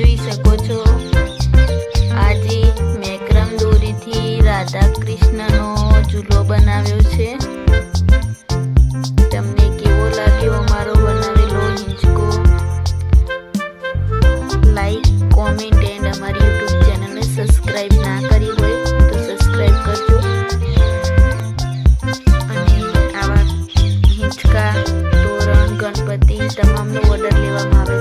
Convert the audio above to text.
જોઈ શકો છો. આજે મેં ક્રમ દોરીથી રાધા કૃષ્ણનો ઝૂલો બનાવ્યો છે. તમને કેવો લાગ્યો અમારો બનાવેલો હિંચકો? લાઈક કોમેન્ટ એન્ડ અમારી યુટ્યુબ ચેનલને સબસ્ક્રાઈબ ના કરી હોય તો સબસ્ક્રાઈબ કરજો. અને આવા હિંચકા, તોરણ, ગણપતિ તમામનો ઓર્ડર લેવામાં આવે છે